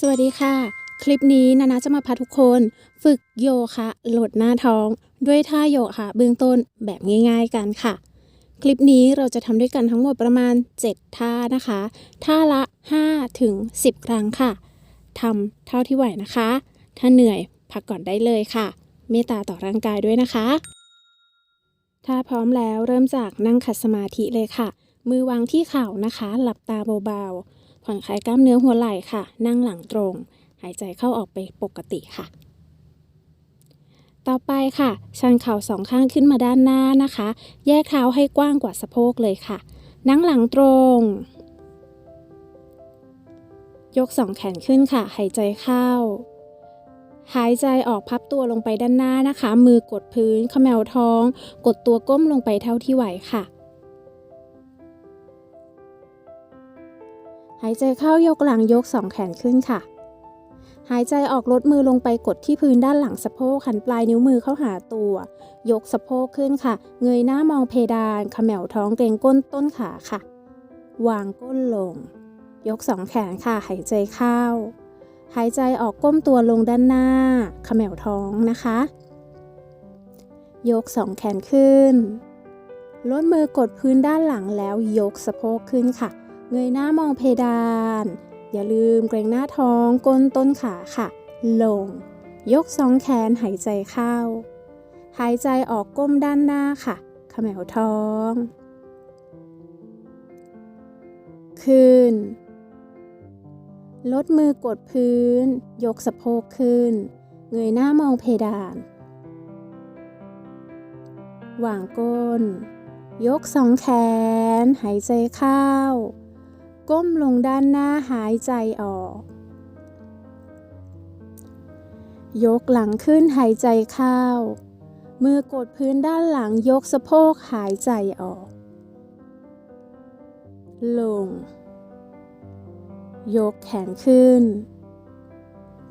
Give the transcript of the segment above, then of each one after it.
สวัสดีค่ะ คลิปนี้นานาจะมาพาทุกคนฝึกโยคะโหลดหน้าท้อง ด้วยท่าโยคะเบื้องต้นแบบง่าย ๆกันค่ะ คลิปนี้เราจะทำด้วยกันทั้งหมดประมาณ 7 ท่านะคะ ท่าละ 5 ถึง 10 ครั้งค่ะทำเท่าที่ไหวนะคะ ถ้าเหนื่อยพักก่อนได้เลยค่ะ เมตตาต่อร่างกายด้วยนะคะ ถ้าพร้อมแล้วเริ่มจากนั่งขัดสมาธิเลยค่ะ มือวางที่เข่านะคะ หลับตาเบาๆ ผ่อนคลายกล้ามเนื้อหัวไหล่ค่ะ นั่งหลังตรง หายใจเข้าออกไปปกติค่ะ ต่อไปค่ะ ชันเข่าสองข้างขึ้นมาด้านหน้านะคะ แยกเท้าให้กว้างกว่าสะโพกเลยค่ะ นั่งหลังตรง ยกสองแขนขึ้นค่ะ หายใจเข้า หายใจออกพับตัวลงไปด้านหน้านะคะ มือกดพื้นเขมวท้อง กดตัวก้มลงไปเท่าที่ไหวค่ะ หายใจเข้ายกหลังยกสองแขนขึ้นค่ะ หายใจออกลดมือลงไปกดที่พื้นด้านหลังสะโพกหันปลายนิ้วมือเข้าหาตัว ยกสะโพกขึ้นค่ะ เงยหน้ามองเพดานขมวท้องเกรงก้นต้นขาค่ะ วางก้นลง ยกสองแขนค่ะ หายใจเข้า หายใจออกก้มตัวลงด้านหน้าขมวท้องนะคะ ยกสองแขนขึ้นลดมือกดพื้นด้านหลังแล้วยกสะโพกขึ้นค่ะ เงยหน้ามองเพดาน อย่าลืมเกรงหน้าท้องก้นต้นขาค่ะ ลง ยกสองแขนหายใจเข้า หายใจออกก้มด้านหน้าค่ะขมวท้อง ขึ้น ลดมือกดพื้น ยกสะโพกขึ้น เงยหน้ามองเพดาน วางก้น ยกสองแขน หายใจเข้า ก้มลงด้านหน้าหายใจออก ยกหลังขึ้นหายใจเข้า มือกดพื้นด้านหลังยกสะโพกหายใจออก ลง ยกแขนขึ้น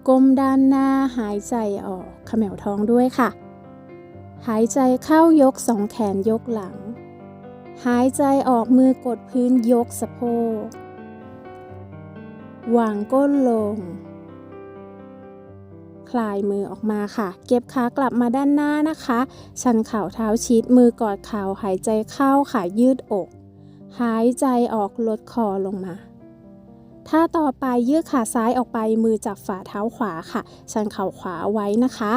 ก้มด้านหน้าหายใจออกขมวท้องด้วยค่ะ หายใจเข้ายกสองแขนยกหลังหายใจออกมือกดพื้นยกสะโพก วางก้นลง คลายมือออกมาค่ะ เก็บขากลับมาด้านหน้านะคะ ชันเข่าเท้าชิด มือกอดเข่าหายใจเข้าขายืดอก หายใจออกลดคอลงมาถ้าต่อไปยืดขาซ้ายออกไปมือจับฝ่าเท้าขวาค่ะ ชันเข่าขวาไว้นะคะ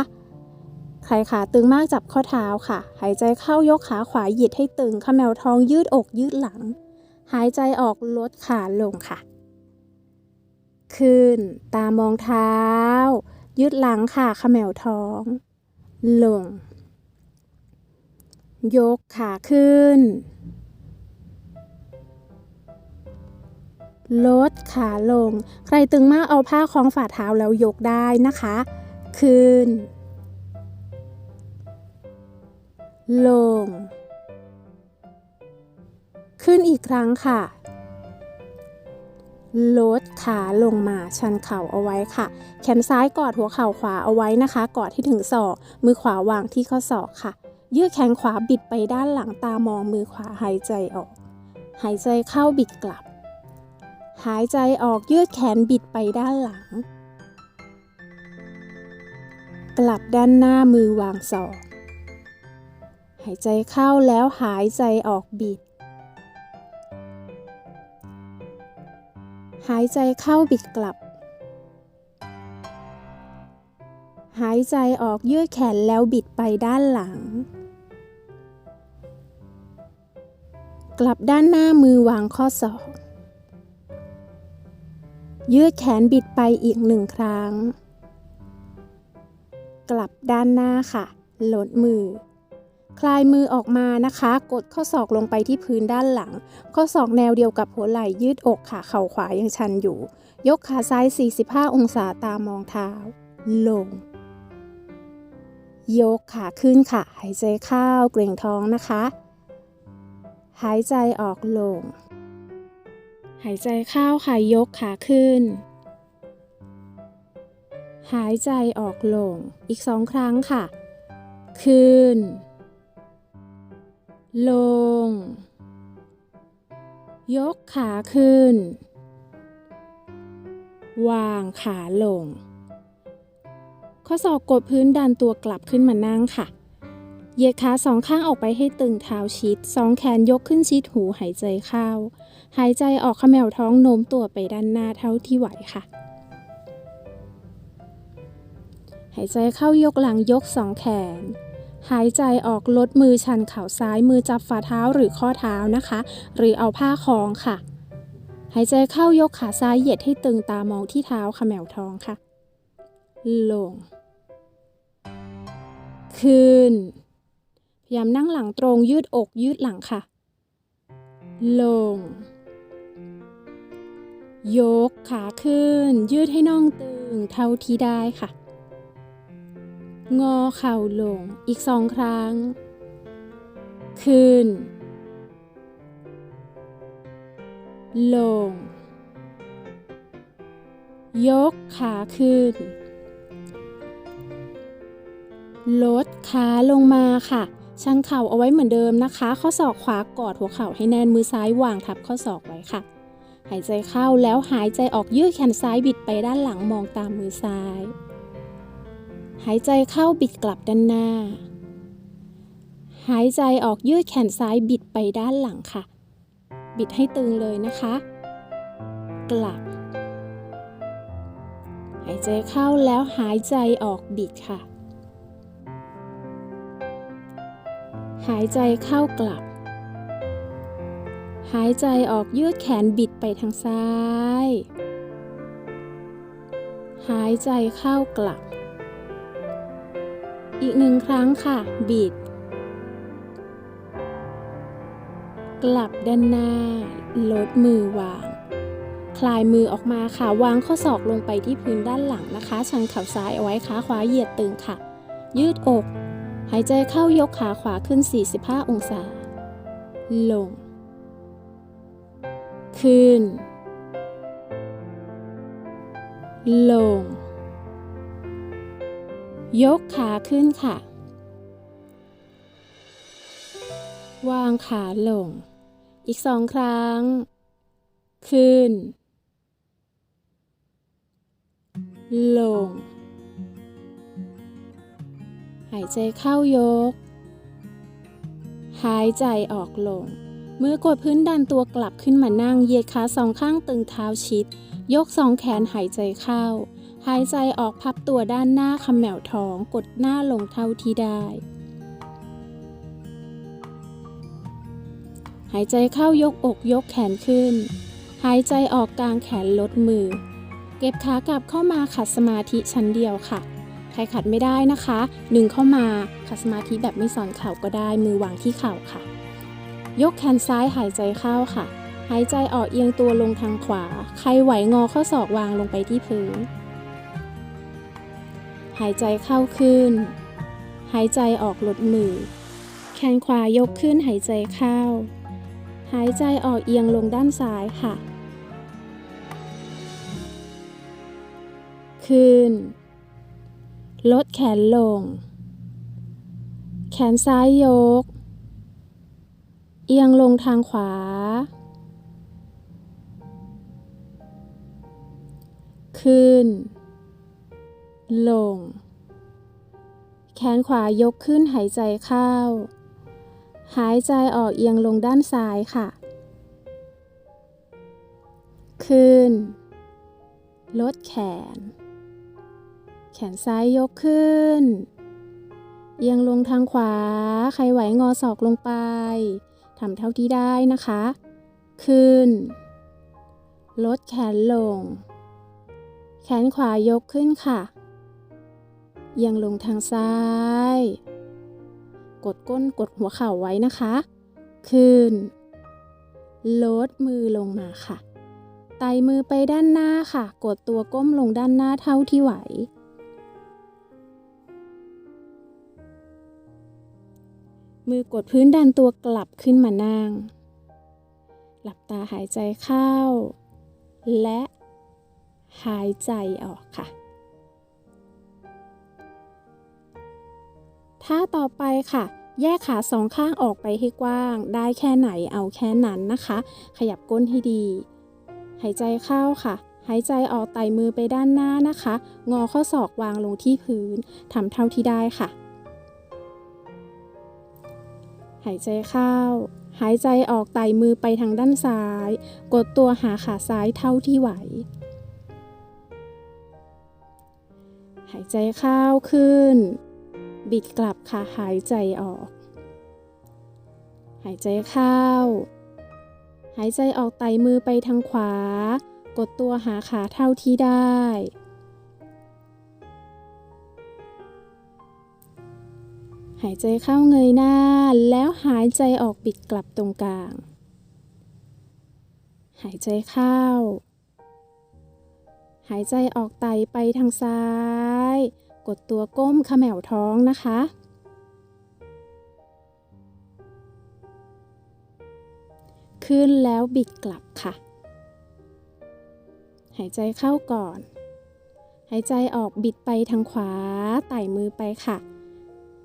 ใครขาตึงมากจับข้อเท้าค่ะ หายใจเข้ายกขาขวาหยิดให้ตึงขมวท้องยืดอกยืดหลัง หายใจออกลดขาลงค่ะ ขึ้น ตามองเท้า ยืดหลังค่ะเขมวท้อง ลง ยกขาขึ้น ลดขาลง ใครตึงมากเอาผ้าคล้องฝ่าเท้าแล้วยกได้นะคะ ขึ้น ลง ขึ้นอีกครั้งค่ะ ลดขาลงมาชันเข่าเอาไว้ค่ะ แขนซ้ายกอดหัวเข่าขวาเอาไว้นะคะ กอดที่ถึงศอกมือขวาวางที่ข้อศอกค่ะ ยืดแขนขวาบิดไปด้านหลังตามองมือขวาหายใจออก หายใจเข้าบิดกลับ หายใจออกยืดแขนบิดไปด้านหลัง กลับด้านหน้ามือวางศอก หายใจเข้าแล้วหายใจออกบิด หายใจเข้าบิดกลับ หายใจออกยืดแขนแล้วบิดไปด้านหลัง กลับด้านหน้ามือวางข้อศอกยืดแขนบิดไปอีกหนึ่งครั้ง กลับด้านหน้าค่ะ ลดมือ คลายมือออกมานะคะ กดข้อศอกลงไปที่พื้นด้านหลัง ข้อศอกแนวเดียวกับหัวไหล่ยืดอกค่ะเข่าขวายังชันอยู่ ยกขาซ้าย 45 องศาตามองเท้า ลง ยกขาขึ้นค่ะ หายใจเข้าเกรงท้องนะคะ หายใจออกลง หายใจเข้าค่ะยกขาขึ้น หายใจออกลง อีกสองครั้งค่ะ ขึ้น ลง ยกขาขึ้น วางขาลง ข้อศอกกดพื้นดันตัวกลับขึ้นมานั่งค่ะ เหยียดขาสองข้างออกไปให้ตึงเท้าชิด สองแขนยกขึ้นชิดหูหายใจเข้า หายใจออกขมวท้องโน้มตัวไปด้านหน้าเท่าที่ไหวค่ะหายใจเข้ายกหลังยกสองแขน หายใจออกลดมือชันเข่าซ้ายมือจับฝ่าเท้าหรือข้อเท้านะคะ หรือเอาผ้าคล้องค่ะ หายใจเข้ายกขาซ้ายเหยียดให้ตึงตามองที่เท้าขมวท้องค่ะ ลง ขึ้น พยายามนั่งหลังตรงยืดอกยืดหลังค่ะ ลง ยกขาขึ้น ยืดให้น่องตึงเท่าที่ได้ค่ะ งอเข่าลงอีกสองครั้ง ขึ้น ลง ยกขาขึ้น ลดขาลงมาค่ะ ชันเข่าเอาไว้เหมือนเดิมนะคะ ข้อศอกขวากอดหัวเข่าให้แน่นมือซ้ายวางทับข้อศอกไว้ค่ะ หายใจเข้าแล้วหายใจออกยืดแขนซ้ายบิดไปด้านหลังมองตามมือซ้าย หายใจเข้าบิดกลับด้านหน้า หายใจออกยืดแขนซ้ายบิดไปด้านหลังค่ะ บิดให้ตึงเลยนะคะ กลับ หายใจเข้าแล้วหายใจออกบิดค่ะ หายใจเข้ากลับ หายใจออกยืดแขนบิดไปทางซ้าย หายใจเข้ากลับ อีกหนึ่งครั้งค่ะ บิด กลับด้านหน้า ลดมือวาง คลายมือออกมาค่ะ วางข้อศอกลงไปที่พื้นด้านหลังนะคะ ชันเข่าซ้ายเอาไว้ขาขวาเหยียดตึงค่ะ ยืดอก หายใจเข้ายกขาขวาขึ้น 45 องศา ลง ขึ้น ลง ยกขาขึ้นค่ะ วางขาลง อีกสองครั้ง ขึ้น ลง หายใจเข้ายก หายใจออกลง มือกดพื้นดันตัวกลับขึ้นมานั่ง เหยียดขาสองข้างตึงเท้าชิด ยกสองแขนหายใจเข้า หายใจออกพับตัวด้านหน้าคำแหมวท้องกดหน้าลงเท่าที่ได้ หายใจเข้ายกอกยกแขนขึ้น หายใจออกกลางแขนลดมือ เก็บขากลับเข้ามาขัดสมาธิชั้นเดียวค่ะ ใครขัดไม่ได้นะคะดึงเข้ามาขัดสมาธิแบบไม่สอนเข่าก็ได้มือวางที่เข่าค่ะ ยกแขนซ้ายหายใจเข้าค่ะ หายใจออกเอียงตัวลงทางขวา ใครไหวงอข้อศอกวางลงไปที่พื้น หายใจเข้าขึ้น หายใจออกลดมือ แขนขวายกขึ้นหายใจเข้า หายใจออกเอียงลงด้านซ้ายค่ะ ขึ้น ลดแขนลง แขนซ้ายยก เอียงลงทางขวา ขึ้น ลง แขนขวายกขึ้นหายใจเข้า หายใจออกเอียงลงด้านซ้ายค่ะ ขึ้น ลดแขน แขนซ้ายยกขึ้น เอียงลงทางขวา ใครไหวงอศอกลงไป ทำเท่าที่ได้นะคะ ขึ้น ลดแขนลง แขนขวายกขึ้นค่ะ เอียงลงทางซ้าย กดก้นกดหัวเข่าไว้นะคะขึ้นลดมือลงมาค่ะ ไต่มือไปด้านหน้าค่ะ กดตัวก้มลงด้านหน้าเท่าที่ไหว มือกดพื้นดันตัวกลับขึ้นมานั่ง หลับตาหายใจเข้า และหายใจออกค่ะ ท่าต่อไปค่ะ แยกขาสองข้างออกไปให้กว้าง ได้แค่ไหนเอาแค่นั้นนะคะ ขยับก้นให้ดี หายใจเข้าค่ะ หายใจออกไต่มือไปด้านหน้านะคะ งอข้อศอกวางลงที่พื้นทำเท่าที่ได้ค่ะ หายใจเข้าหายใจออกไต่มือไปทางด้านซ้าย กดตัวหาขาซ้ายเท่าที่ไหว หายใจเข้าขึ้น บิดกลับค่ะ หายใจออก หายใจเข้า หายใจออกไต่มือไปทางขวา กดตัวหาขาเท่าที่ได้ หายใจเข้าเงยหน้า แล้วหายใจออกบิดกลับตรงกลาง หายใจเข้า หายใจออกไต่ไปทางซ้าย กดตัวก้มขมวท้องนะคะ ขึ้นแล้วบิดกลับค่ะ หายใจเข้าก่อน หายใจออกบิดไปทางขวา ไต่มือไปค่ะ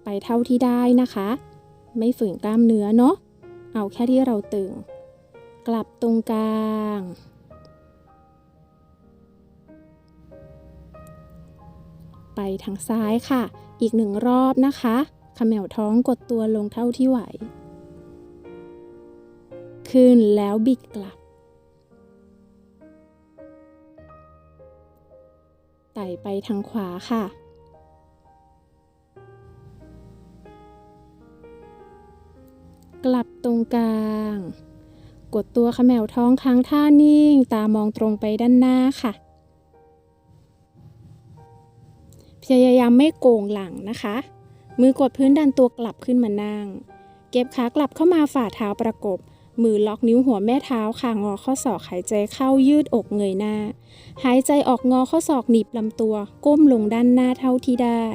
ไปเท่าที่ได้นะคะ ไม่ฝืนกล้ามเนื้อเนาะ เอาแค่ที่เราตึง กลับตรงกลาง ไปทางซ้ายค่ะ อีกหนึ่งรอบนะคะขมวท้องกดตัวลงเท่าที่ไหว ขึ้นแล้วบิดกลับ ไต่ไปทางขวาค่ะ กลับตรงกลาง กดตัวขมวท้องค้างท่านิ่ง ตามองตรงไปด้านหน้าค่ะ พยายามไม่โกงหลังนะคะ มือกดพื้นดันตัวกลับขึ้นมานั่ง เก็บขากลับเข้ามาฝ่าเท้าประกบ มือล็อกนิ้วหัวแม่เท้าค่ะงอข้อศอกหายใจเข้ายืดอกเงยหน้า หายใจออกงอข้อศอกหนีบลำตัว ก้มลงด้านหน้าเท่าที่ได้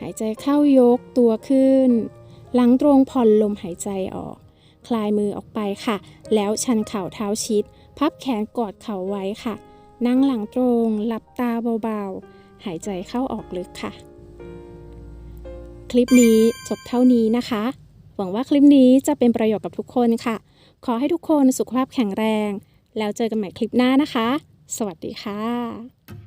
หายใจเข้ายกตัวขึ้น หลังตรงผ่อนลมหายใจออก คลายมือออกไปค่ะ แล้วชันเข่าเท้าชิด พับแขนกอดเข่าไว้ค่ะ นั่งหลังตรง หลับตาเบาๆ หายใจเข้าออกลึกค่ะ คลิปนี้จบเท่านี้นะคะ หวังว่าคลิปนี้จะเป็นประโยชน์กับทุกคนค่ะ ขอให้ทุกคนสุขภาพแข็งแรง แล้วเจอกันใหม่คลิปหน้านะคะ สวัสดีค่ะ